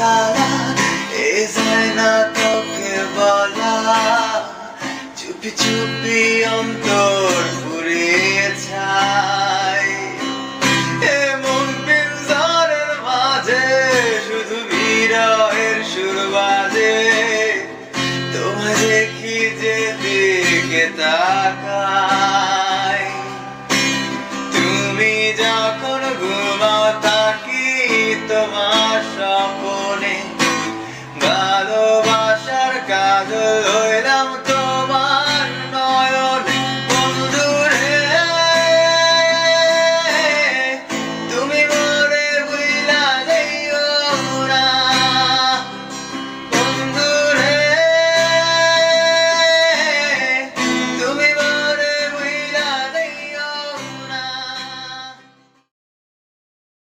সারা এ যায় না তোকে বলা। চুপি চুপি অন্তর পুরে ছাই। এমন পিঞ্জরের মাঝে, শুধু বিরহের সুর বাজে। তোমায় দেখি যে দিকে তাকা 家的。